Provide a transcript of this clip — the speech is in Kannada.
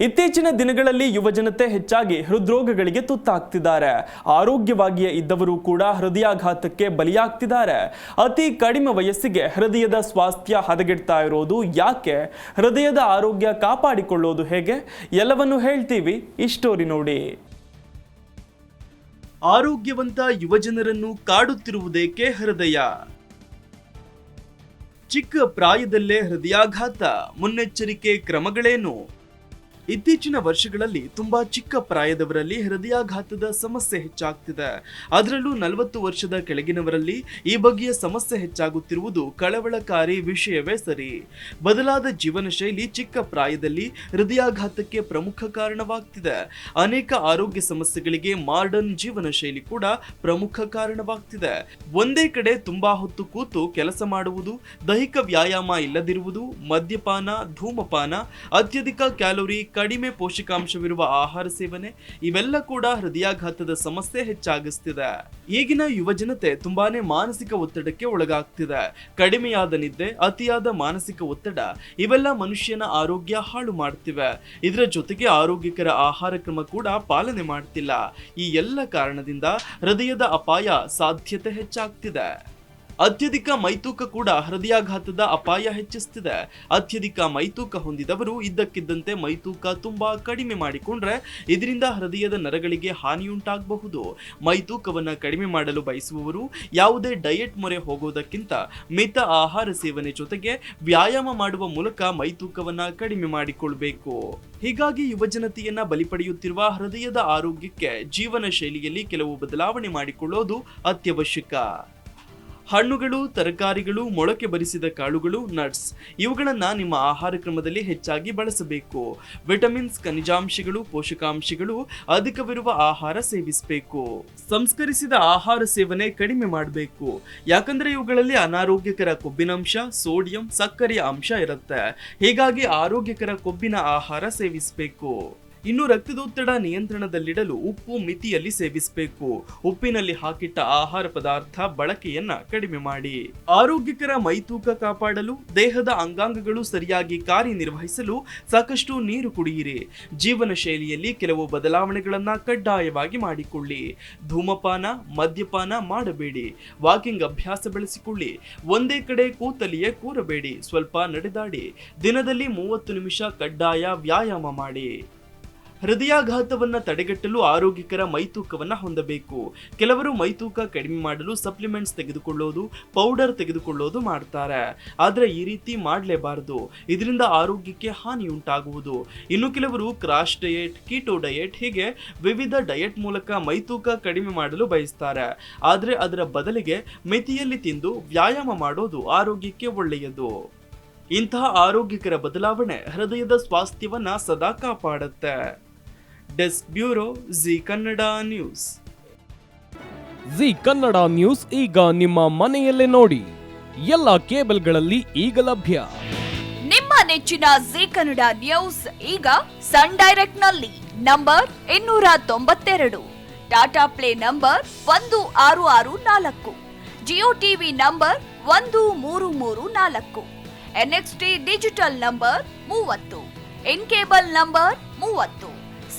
ಇತ್ತೀಚಿನ ದಿನಗಳಲ್ಲಿ ಯುವಜನತೆ ಹೆಚ್ಚಾಗಿ ಹೃದ್ರೋಗಗಳಿಗೆ ತುತ್ತಾಗ್ತಿದ್ದಾರೆ. ಆರೋಗ್ಯವಾಗಿಯೇ ಇದ್ದವರು ಕೂಡ ಹೃದಯಾಘಾತಕ್ಕೆ ಬಲಿಯಾಗ್ತಿದ್ದಾರೆ. ಅತಿ ಕಡಿಮೆ ವಯಸ್ಸಿಗೆ ಹೃದಯದ ಸ್ವಾಸ್ಥ್ಯ ಹದಗೆಡ್ತಾ ಇರೋದು ಯಾಕೆ? ಹೃದಯದ ಆರೋಗ್ಯ ಕಾಪಾಡಿಕೊಳ್ಳೋದು ಹೇಗೆ? ಎಲ್ಲವನ್ನು ಹೇಳ್ತೀವಿ ಈ ಸ್ಟೋರಿ ನೋಡಿ. ಆರೋಗ್ಯವಂತ ಯುವಜನರನ್ನು ಕಾಡುತ್ತಿರುವುದೇಕೆ ಹೃದಯ? ಚಿಕ್ಕ ಪ್ರಾಯದಲ್ಲೇ ಹೃದಯಾಘಾತ. ಮುನ್ನೆಚ್ಚರಿಕೆ ಕ್ರಮಗಳೇನು? ಇತ್ತೀಚಿನ ವರ್ಷಗಳಲ್ಲಿ ತುಂಬಾ ಚಿಕ್ಕ ಪ್ರಾಯದವರಲ್ಲಿ ಹೃದಯಾಘಾತದ ಸಮಸ್ಯೆ ಹೆಚ್ಚಾಗ್ತಿದೆ. ಅದರಲ್ಲೂ ನಲವತ್ತು ವರ್ಷದ ಕೆಳಗಿನವರಲ್ಲಿ ಈ ಬಗೆಯ ಸಮಸ್ಯೆ ಹೆಚ್ಚಾಗುತ್ತಿರುವುದು ಕಳವಳಕಾರಿ ವಿಷಯವೇ ಸರಿ. ಬದಲಾದ ಜೀವನ ಶೈಲಿ ಚಿಕ್ಕ ಪ್ರಾಯದಲ್ಲಿ ಹೃದಯಾಘಾತಕ್ಕೆ ಪ್ರಮುಖ ಕಾರಣವಾಗ್ತಿದೆ. ಅನೇಕ ಆರೋಗ್ಯ ಸಮಸ್ಯೆಗಳಿಗೆ ಮಾಡರ್ನ್ ಜೀವನ ಶೈಲಿ ಕೂಡ ಪ್ರಮುಖ ಕಾರಣವಾಗ್ತಿದೆ. ಒಂದೇ ಕಡೆ ತುಂಬಾ ಹೊತ್ತು ಕೂತು ಕೆಲಸ ಮಾಡುವುದು, ದೈಹಿಕ ವ್ಯಾಯಾಮ ಇಲ್ಲದಿರುವುದು, ಮದ್ಯಪಾನ, ಧೂಮಪಾನ, ಅತ್ಯಧಿಕ ಕ್ಯಾಲೋರಿ ಕಡಿಮೆ ಪೋಷಕಾಂಶವಿರುವ ಆಹಾರ ಸೇವನೆ, ಇವೆಲ್ಲ ಕೂಡ ಹೃದಯಾಘಾತದ ಸಮಸ್ಯೆ ಹೆಚ್ಚಾಗಿಸ್ತಿದೆ. ಈಗಿನ ಯುವಜನತೆ ತುಂಬಾನೇ ಮಾನಸಿಕ ಒತ್ತಡಕ್ಕೆ ಒಳಗಾಗ್ತಿದೆ. ಕಡಿಮೆಯಾದ ನಿದ್ದೆ ಅತಿಯಾದ ಮಾನಸಿಕ ಒತ್ತಡ, ಇವೆಲ್ಲ ಮನುಷ್ಯನ ಆರೋಗ್ಯ ಹಾಳು ಮಾಡ್ತಿವೆ. ಇದರ ಜೊತೆಗೆ ಆರೋಗ್ಯಕರ ಆಹಾರ ಕ್ರಮ ಕೂಡ ಪಾಲನೆ ಮಾಡ್ತಿಲ್ಲ. ಈ ಎಲ್ಲ ಕಾರಣದಿಂದ ಹೃದಯದ ಅಪಾಯ ಸಾಧ್ಯತೆ ಹೆಚ್ಚಾಗ್ತಿದೆ. ಅತ್ಯಧಿಕ ಮೈತೂಕ ಕೂಡ ಹೃದಯಾಘಾತದ ಅಪಾಯ ಹೆಚ್ಚಿಸುತ್ತಿದೆ ಅತ್ಯಧಿಕ ಮೈತೂಕ ಹೊಂದಿದವರು ಇದ್ದಕ್ಕಿದ್ದಂತೆ ಮೈತೂಕ ತುಂಬಾ ಕಡಿಮೆ ಮಾಡಿಕೊಂಡ್ರೆ ಇದರಿಂದ ಹೃದಯದ ನರಗಳಿಗೆ ಹಾನಿಯುಂಟಾಗಬಹುದು. ಮೈತೂಕವನ್ನು ಕಡಿಮೆ ಮಾಡಲು ಬಯಸುವವರು ಯಾವುದೇ ಡಯೆಟ್ ಮೊರೆ ಹೋಗುವುದಕ್ಕಿಂತ ಮಿತ ಆಹಾರ ಸೇವನೆ ಜೊತೆಗೆ ವ್ಯಾಯಾಮ ಮಾಡುವ ಮೂಲಕ ಮೈತೂಕವನ್ನು ಕಡಿಮೆ ಮಾಡಿಕೊಳ್ಬೇಕು. ಹೀಗಾಗಿ ಯುವಜನತೆಯನ್ನ ಬಲಿ ಪಡೆಯುತ್ತಿರುವ ಹೃದಯದ ಆರೋಗ್ಯಕ್ಕೆ ಜೀವನ ಶೈಲಿಯಲ್ಲಿ ಕೆಲವು ಬದಲಾವಣೆ ಮಾಡಿಕೊಳ್ಳೋದು ಅತ್ಯವಶ್ಯಕ. ಹಣ್ಣುಗಳು, ತರಕಾರಿಗಳು, ಮೊಳಕೆ ಬರಿಸಿದ ಕಾಳುಗಳು ನಟ್ಸ್ ಇವುಗಳನ್ನು ನಿಮ್ಮ ಆಹಾರ ಕ್ರಮದಲ್ಲಿ ಹೆಚ್ಚಾಗಿ ಬಳಸಬೇಕು. ವಿಟಮಿನ್ಸ್ ಖನಿಜಾಂಶಗಳು, ಪೋಷಕಾಂಶಗಳು ಅಧಿಕವಿರುವ ಆಹಾರ ಸೇವಿಸಬೇಕು. ಸಂಸ್ಕರಿಸಿದ ಆಹಾರ ಸೇವನೆ ಕಡಿಮೆ ಮಾಡಬೇಕು. ಯಾಕಂದ್ರೆ ಇವುಗಳಲ್ಲಿ ಅನಾರೋಗ್ಯಕರ ಕೊಬ್ಬಿನಂಶ ಸೋಡಿಯಂ, ಸಕ್ಕರೆಯ ಅಂಶ ಇರುತ್ತೆ. ಹೀಗಾಗಿ ಆರೋಗ್ಯಕರ ಕೊಬ್ಬಿನ ಆಹಾರ ಸೇವಿಸಬೇಕು. ಇನ್ನು ರಕ್ತದೊತ್ತಡ ನಿಯಂತ್ರಣದಲ್ಲಿಡಲು ಉಪ್ಪು ಮಿತಿಯಲ್ಲಿ ಸೇವಿಸಬೇಕು. ಉಪ್ಪಿನಲ್ಲಿ ಹಾಕಿಟ್ಟ ಆಹಾರ ಪದಾರ್ಥ ಬಳಕೆಯನ್ನ ಕಡಿಮೆ ಮಾಡಿ. ಆರೋಗ್ಯಕರ ಮೈತೂಕ ಕಾಪಾಡಲು, ದೇಹದ ಅಂಗಾಂಗಗಳು ಸರಿಯಾಗಿ ಕಾರ್ಯನಿರ್ವಹಿಸಲು ಸಾಕಷ್ಟು ನೀರು ಕುಡಿಯಿರಿ. ಜೀವನ ಶೈಲಿಯಲ್ಲಿ ಕೆಲವು ಬದಲಾವಣೆಗಳನ್ನ ಕಡ್ಡಾಯವಾಗಿ ಮಾಡಿಕೊಳ್ಳಿ. ಧೂಮಪಾನ, ಮದ್ಯಪಾನ ಮಾಡಬೇಡಿ. ವಾಕಿಂಗ್ ಅಭ್ಯಾಸ ಬೆಳೆಸಿಕೊಳ್ಳಿ. ಒಂದೇ ಕಡೆ ಕೂತಲ್ಲಿಯೇ ಕೂರಬೇಡಿ. ಸ್ವಲ್ಪ ನಡೆದಾಡಿ. ದಿನದಲ್ಲಿ ಮೂವತ್ತು ನಿಮಿಷ ಕಡ್ಡಾಯ ವ್ಯಾಯಾಮ ಮಾಡಿ. ಹೃದಯಾಘಾತವನ್ನ ತಡೆಗಟ್ಟಲು ಆರೋಗ್ಯಕರ ಮೈತೂಕವನ್ನ ಹೊಂದಬೇಕು. ಕೆಲವರು ಮೈತೂಕ ಕಡಿಮೆ ಮಾಡಲು ಸಪ್ಲಿಮೆಂಟ್ಸ್ ತೆಗೆದುಕೊಳ್ಳೋದು ಪೌಡರ್ ತೆಗೆದುಕೊಳ್ಳೋದು ಮಾಡ್ತಾರೆ. ಆದ್ರೆ ಈ ರೀತಿ ಮಾಡಲೇಬಾರದು. ಇದರಿಂದ ಆರೋಗ್ಯಕ್ಕೆ ಹಾನಿ ಉಂಟಾಗುವುದು ಇನ್ನು ಕೆಲವರು ಕ್ರಾಶ್ ಡಯೆಟ್ ಕೀಟೋ ಡಯೆಟ್ ಹೀಗೆ ವಿವಿಧ ಡಯೆಟ್ ಮೂಲಕ ಮೈತೂಕ ಕಡಿಮೆ ಮಾಡಲು ಬಯಸ್ತಾರೆ. ಆದ್ರೆ ಅದರ ಬದಲಿಗೆ ಮಿತಿಯಲ್ಲಿ ತಿಂದು ವ್ಯಾಯಾಮ ಮಾಡೋದು ಆರೋಗ್ಯಕ್ಕೆ ಒಳ್ಳೆಯದು. ಇಂತಹ ಆರೋಗ್ಯಕರ ಬದಲಾವಣೆ ಹೃದಯದ ಸ್ವಾಸ್ಥ್ಯವನ್ನ ಸದಾ ಕಾಪಾಡುತ್ತೆ. Desk bureau Zee Kannada news Zee Kannada news ಈಗ ನಿಮ್ಮ ಮನೆಯಲ್ಲೇ ನೋಡಿ. ಎಲ್ಲ ಕೇಬಲ್ಗಳಲ್ಲಿ ಈಗ ಲಭ್ಯ. ನಿಮ್ಮ ನೆಚ್ಚಿನ ಜಿ ಕನ್ನಡ ನ್ಯೂಸ್ ಈಗ ಸನ್ ಡೈರೆಕ್ಟ್ನಲ್ಲಿ ನಂಬರ್ ಇನ್ನೂರ ತೊಂಬತ್ತೆರಡು ಟಾಟಾ ಪ್ಲೇ ನಂಬರ್ ಒಂದು ಆರು ಆರು ನಾಲ್ಕು. ಜಿಯೋ ಟಿವಿ ನಂಬರ್ ಒಂದು ಮೂರು ಮೂರು ನಾಲ್ಕು. ಎನ್ಎಕ್ಸ್ಟಿ ಡಿಜಿಟಲ್ ನಂಬರ್ ಮೂವತ್ತು. ಇನ್ ಕೇಬಲ್ ನಂಬರ್ ಮೂವತ್ತು.